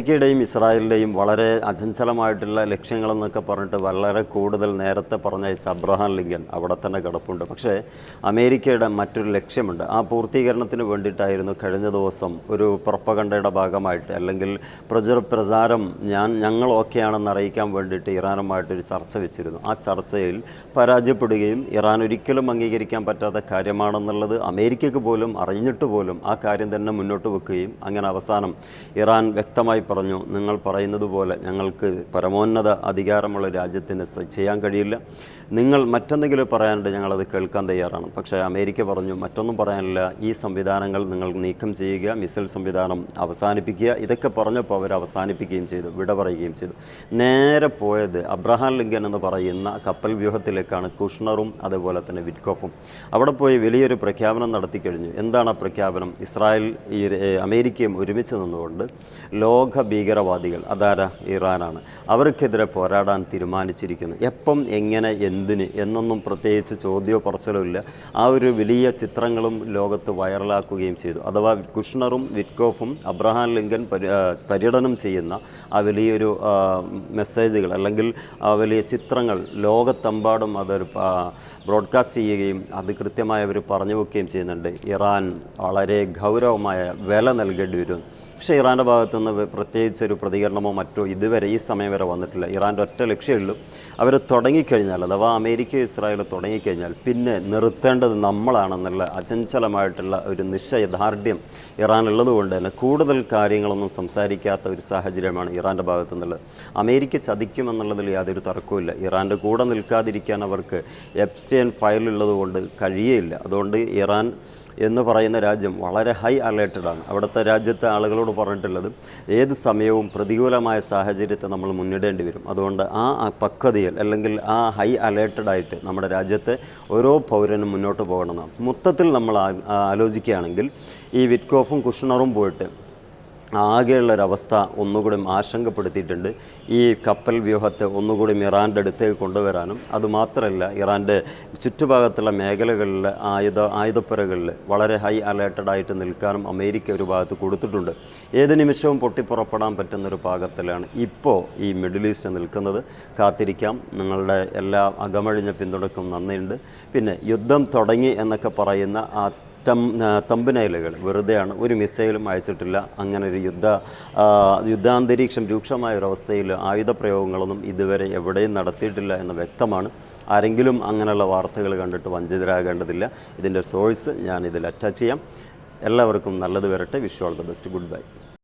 അമേരിക്കയുടെയും ഇസ്രായേലിന്റെയും വളരെ അചഞ്ചലമായിട്ടുള്ള ലക്ഷ്യങ്ങളെന്നൊക്കെ പറഞ്ഞിട്ട് വളരെ കൂടുതൽ നേരത്തെ പറഞ്ഞയച്ച അബ്രഹാം ലിങ്കൻ അവിടെ തന്നെ കിടപ്പുണ്ട്. പക്ഷേ അമേരിക്കയുടെ മറ്റൊരു ലക്ഷ്യമുണ്ട്. ആ പൂർത്തീകരണത്തിന് വേണ്ടിയിട്ടായിരുന്നു കഴിഞ്ഞ ദിവസം ഒരു പ്രപ്പകണ്ടയുടെ ഭാഗമായിട്ട് അല്ലെങ്കിൽ പ്രചുര പ്രചാരം ഞാൻ ഞങ്ങൾ ഓക്കെയാണെന്ന് അറിയിക്കാൻ വേണ്ടിയിട്ട് ഇറാനുമായിട്ടൊരു ചർച്ച വെച്ചിരുന്നു. ആ ചർച്ചയിൽ പരാജയപ്പെടുകയും ഇറാൻ ഒരിക്കലും അംഗീകരിക്കാൻ പറ്റാത്ത കാര്യമാണെന്നുള്ളത് അമേരിക്കയ്ക്ക് പോലും അറിഞ്ഞിട്ട് പോലും ആ കാര്യം തന്നെ മുന്നോട്ട് വെക്കുകയും അങ്ങനെ അവസാനം ഇറാൻ വ്യക്തമായി പറഞ്ഞു നിങ്ങൾ പറയുന്നത് പോലെ ഞങ്ങൾക്ക് പരമോന്നത അധികാരമുള്ള രാജ്യത്തിന് ചെയ്യാൻ കഴിയില്ല. നിങ്ങൾ മറ്റെന്തെങ്കിലും പറയാനുണ്ട് ഞങ്ങളത് കേൾക്കാൻ തയ്യാറാണ്. പക്ഷേ അമേരിക്ക പറഞ്ഞു മറ്റൊന്നും പറയാനില്ല. ഈ സംവിധാനങ്ങൾ നിങ്ങൾ നീക്കം ചെയ്യുക മിസൈൽ സംവിധാനം അവസാനിപ്പിക്കുക. ഇതൊക്കെ പറഞ്ഞപ്പോൾ അവർ അവസാനിപ്പിക്കുകയും ചെയ്തു വിട പറയുകയും ചെയ്തു. നേരെ പോയത് അബ്രഹാം ലിങ്കൻ എന്ന് പറയുന്ന കപ്പൽ വ്യൂഹത്തിലേക്കാണ് കുഷ്ണറും അതുപോലെ തന്നെ വിറ്റ്കോഫും. അവിടെ പോയി വലിയൊരു പ്രഖ്യാപനം നടത്തി കഴിഞ്ഞു. എന്താണ് ആ പ്രഖ്യാപനം? ഇസ്രായേൽ ഈ അമേരിക്കയും ഒരുമിച്ച് നിന്നുകൊണ്ട് ലോക ഭീകരവാദികൾ അതാര? ഇറാനാണ്. അവർക്കെതിരെ പോരാടാൻ തീരുമാനിച്ചിരിക്കുന്നു. എപ്പം എങ്ങനെ എന്തിന് എന്നൊന്നും പ്രത്യേകിച്ച് ചോദ്യമോ പറച്ചിലോ ഇല്ല. ആ ഒരു വലിയ ചിത്രങ്ങളും ലോകത്ത് വൈറലാക്കുകയും ചെയ്തു. അഥവാ കുഷ്ണറും വിറ്റ്കോഫും അബ്രഹാം ലിങ്കൻ പര്യടനം ചെയ്യുന്ന ആ വലിയൊരു മെസ്സേജുകൾ അല്ലെങ്കിൽ ആ വലിയ ചിത്രങ്ങൾ ലോകത്തെമ്പാടും അതൊരു ബ്രോഡ്കാസ്റ്റ് ചെയ്യുകയും അത് കൃത്യമായി അവർ പറഞ്ഞു വെക്കുകയും ചെയ്യുന്നുണ്ട്. ഇറാൻ വളരെ ഗൗരവമായ വില നൽകേണ്ടി വരും. പക്ഷേ ഇറാന്റെ ഭാഗത്തുനിന്ന് പ്രത്യേകിച്ച് ഒരു പ്രതികരണമോ മറ്റോ ഇതുവരെ ഈ സമയം വരെ വന്നിട്ടില്ല. ഇറാന്റെ ഒറ്റ ലക്ഷ്യമുള്ളൂ അവർ തുടങ്ങിക്കഴിഞ്ഞാൽ അഥവാ അമേരിക്ക ഇസ്രായേൽ തുടങ്ങിക്കഴിഞ്ഞാൽ പിന്നെ നിർത്തേണ്ടത് നമ്മളാണെന്നുള്ള അചഞ്ചലമായിട്ടുള്ള ഒരു നിശ്ചയദാർഢ്യം ഇറാനുള്ളത് കൊണ്ട് തന്നെ കൂടുതൽ കാര്യങ്ങളൊന്നും സംസാരിക്കാത്ത ഒരു സാഹചര്യമാണ് ഇറാന്റെ ഭാഗത്തു നിന്നുള്ളത് അമേരിക്ക ചതിക്കുമെന്നുള്ളതിൽ യാതൊരു തർക്കവുമില്ല. ഇറാന്റെ കൂടെ നിൽക്കാതിരിക്കാൻ അവർക്ക് എപ്സ്റ്റൈൻ ഫയലുള്ളത് കൊണ്ട് കഴിയേയില്ല. അതുകൊണ്ട് ഇറാൻ എന്ന് പറയുന്ന രാജ്യം വളരെ ഹൈ അലേർട്ടഡാണ് അവിടുത്തെ രാജ്യത്തെ ആളുകളോട് പറഞ്ഞിട്ടുള്ളത് ഏത് സമയവും പ്രതികൂലമായ സാഹചര്യത്തെ നമ്മൾ മുന്നിടേണ്ടി വരും. അതുകൊണ്ട് ആ പക്വതയിൽ അല്ലെങ്കിൽ ആ ഹൈ അലേർട്ടഡായിട്ട് നമ്മുടെ രാജ്യത്തെ ഓരോ പൗരനും മുന്നോട്ട് പോകണമെന്നാണ് മൊത്തത്തിൽ നമ്മൾ ആലോചിക്കുകയാണെങ്കിൽ ഈ വിറ്റ്കോഫും കുഷ്ണറും പോയിട്ട് ആകെയുള്ളൊരവസ്ഥ ഒന്നുകൂടി ആശങ്കപ്പെടുത്തിയിട്ടുണ്ട്. ഈ കപ്പൽ വ്യൂഹത്തെ ഒന്നുകൂടി ഇറാന്റെ അടുത്തേക്ക് കൊണ്ടുവരാനും അതുമാത്രമല്ല ഇറാന്റെ ചുറ്റുഭാഗത്തുള്ള മേഖലകളിൽ ആയുധ ആയുധപ്പുരകളിൽ വളരെ ഹൈ അലേർട്ടഡായിട്ട് നിൽക്കാനും അമേരിക്ക ഒരു ഭാഗത്ത് കൊടുത്തിട്ടുണ്ട്. ഏത് നിമിഷവും പൊട്ടിപ്പുറപ്പെടാൻ പറ്റുന്നൊരു പാകത്തിലാണ് ഇപ്പോൾ ഈ മിഡിൽ ഈസ്റ്റ് നിൽക്കുന്നത്. കാത്തിരിക്കാം. നിങ്ങളുടെ എല്ലാ അകമഴിഞ്ഞ പിന്തുണക്കും നന്ദിയുണ്ട്. പിന്നെ യുദ്ധം തുടങ്ങി എന്നൊക്കെ പറയുന്ന ആ ടം തമ്പനയിലുകൾ വെറുതെയാണ് ഒരു മിസൈലും അയച്ചിട്ടില്ല. അങ്ങനെ ഒരു യുദ്ധ യുദ്ധാന്തരീക്ഷം രൂക്ഷമായ ഒരവസ്ഥയിൽ ആയുധ പ്രയോഗങ്ങളൊന്നും ഇതുവരെ എവിടെയും നടത്തിയിട്ടില്ല എന്ന് വ്യക്തമാണ്. ആരെങ്കിലും അങ്ങനെയുള്ള വാർത്തകൾ കണ്ടിട്ട് വഞ്ചിതരാകേണ്ടതില്ല. ഇതിന്റെ സോഴ്സ് ഞാൻ ഇതിൽ അറ്റാച്ച് ചെയ്യാം. എല്ലാവർക്കും നല്ലത് വരട്ടെ. Wish all the best good bye